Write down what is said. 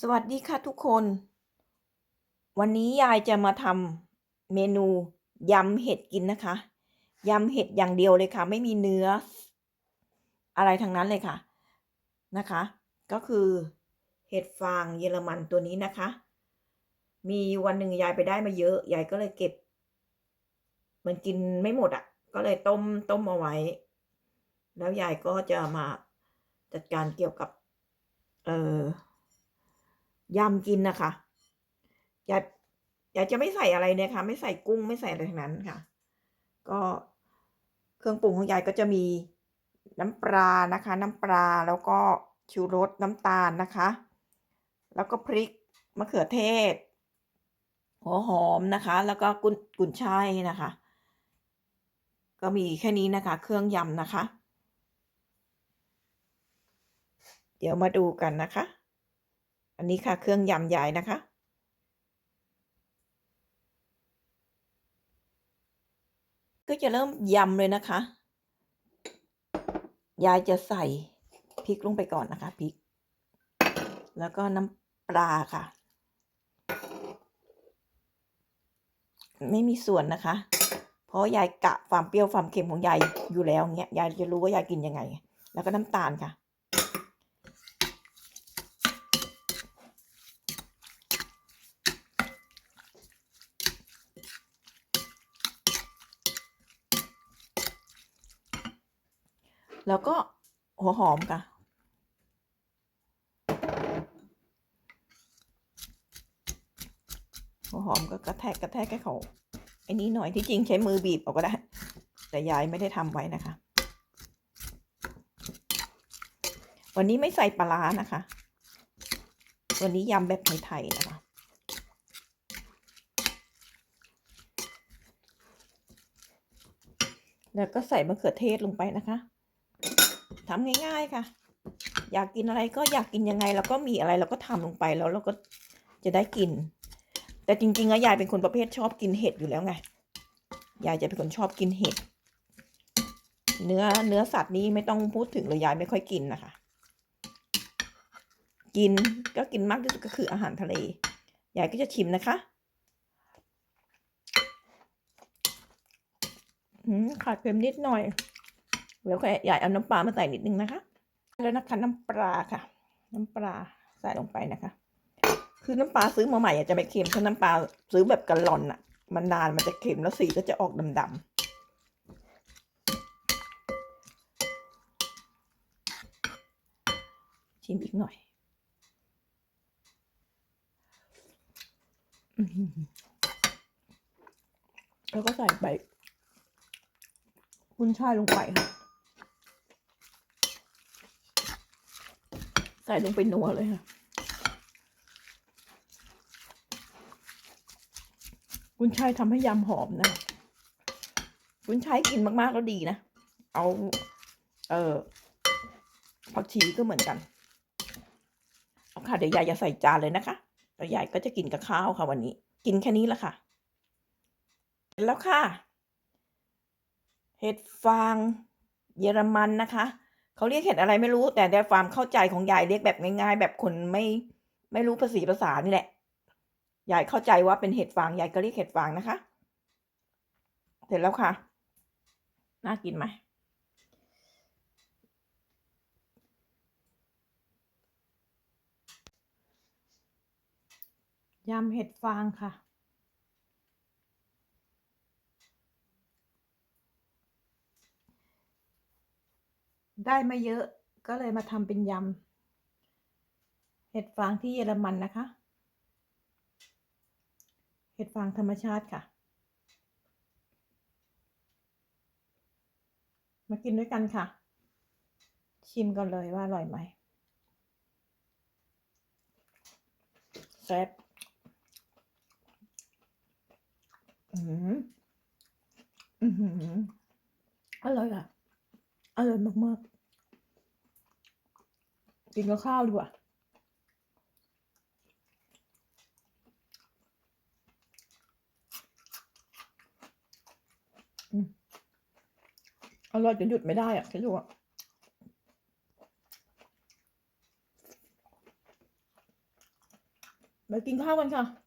สวัสดีค่ะทุกคน วันนี้ยายจะมาทำเมนูยำเห็ดกินนะคะยำเห็ดอย่างเดียวเลยค่ะ ไม่มีเนื้อ อะไรทั้งนั้นเลยค่ะนะคะ ก็คือเห็ดฟางเยอรมันตัวนี้นะคะ มีวันหนึ่งยายไปได้มาเยอะยายก็เลยเก็บ มันกินไม่หมดอะ่ะ ก็เลยต้มต้มเอาไว้ แล้วยายก็จะมาจัดการเกี่ยวกับ เออ ยำกินนะคะยายยาจะไม่ใส่อะไรเนี่ยค่ะ ไม่ใส่กุ้งไม่ใส่อะไรทั้งนั้นค่ะ ก็เครื่องปรุงของยายก็จะมีน้ำปลานะคะ น้ำปลาแล้วก็ชูรสน้ำตาลนะคะ แล้วก็พริกมะเขือเทศ หัวหอมนะคะ แล้วก็กุนกุนช่ายนะคะ ก็มีแค่นี้นะคะ เครื่องยำนะคะ เดี๋ยวมาดูกันนะคะ อันนี้ค่ะเครื่องยำยายนะคะ ก็จะเริ่มยำเลยนะคะ ยายจะใส่พริกลงไปก่อนนะคะพริก แล้วก็น้ำปลาค่ะ ไม่มีส่วนนะคะ เพราะยายกะความเปรี้ยวความเค็มของยายอยู่แล้วเงี้ยยายจะรู้ว่ายายกินยังไง แล้วก็น้ำตาลค่ะ แล้วก็หัวหอมค่ะ หัวหอมก็กระแทกกระแทกให้เขาไอ้นี้หน่อยที่จริงใช้มือบีบออกก็ได้ แต่ยายไม่ได้ทำไว้นะคะ วันนี้ไม่ใส่ปลาร้านะคะ วันนี้ยำแบบไทยๆนะคะแล้วก็ใส่มะเขือเทศลงไปนะคะ ทำง่ายๆค่ะ อยากกินอะไรก็อยากกินยังไงแล้วก็มีอะไรเราก็ทำลงไปแล้วเราก็จะได้กิน แต่จริงๆอะยายเป็นคนประเภทชอบกินเห็ดอยู่แล้วไง ยายจะเป็นคนชอบกินเห็ด เนื้อเนื้อสัตว์นี้ไม่ต้องพูดถึงเลยยายไม่ค่อยกินนะคะ กินก็กินมากที่สุดก็คืออาหารทะเล ยายก็จะชิมนะคะขาดเค็มนิดหน่อย แล้วก็ยายเอาน้ำปลามาใส่นิดนึงนะคะ แล้วนะคะน้ำปลาค่ะ น้ำปลาใส่ลงไปนะคะ คือน้ำปลาซื้อมาใหม่อาจจะไม่เค็มถ้าน้ำปลาซื้อแบบกะลอนอะมันนานมันจะเค็มแล้วสีก็จะออกดำๆชิมอีกหน่อย แล้วก็ใส่ใบคุณช่ายลงไปค่ะ ส่ลงไปนัวเลยค่ะคุณชายทำให้ยำหอมนะคุณชายกินมากๆแล้วดีนะ เอา เออผักชีก็เหมือนกัน เอาค่ะ เดี๋ยวยายจะใส่จานเลยนะคะแล้วยายก็จะกินกับข้าวค่ะวันนี้ กินแค่นี้ละค่ะ แล้วค่ะ เห็ดฟางเยอรมันนะคะ เขาเรียกเห็ดอะไรไม่รู้ แต่ในความเข้าใจของยายเรียกแบบง่ายๆ แบบคนไม่ไม่รู้ภาษีภาษานี่แหละ ยายเข้าใจว่าเป็นเห็ดฟาง ยายก็เรียกเห็ดฟางนะคะ เสร็จแล้วค่ะ น่ากินไหม ยำเห็ดฟางค่ะ ได้มาเยอะก็เลยมาทำเป็นยำ เห็ดฟางที่เยอรมันนะคะ เห็ดฟางธรรมชาติค่ะ มากินด้วยกันค่ะ ชิมกันเลยว่าอร่อยไหมแซ่บอืมอือหืออร่อยอะ อร่อยมากๆ กินกับข้าวดีกว่า อร่อยจนหยุดไม่ได้อะคิดดูอะมากินข้าวกันค่ะ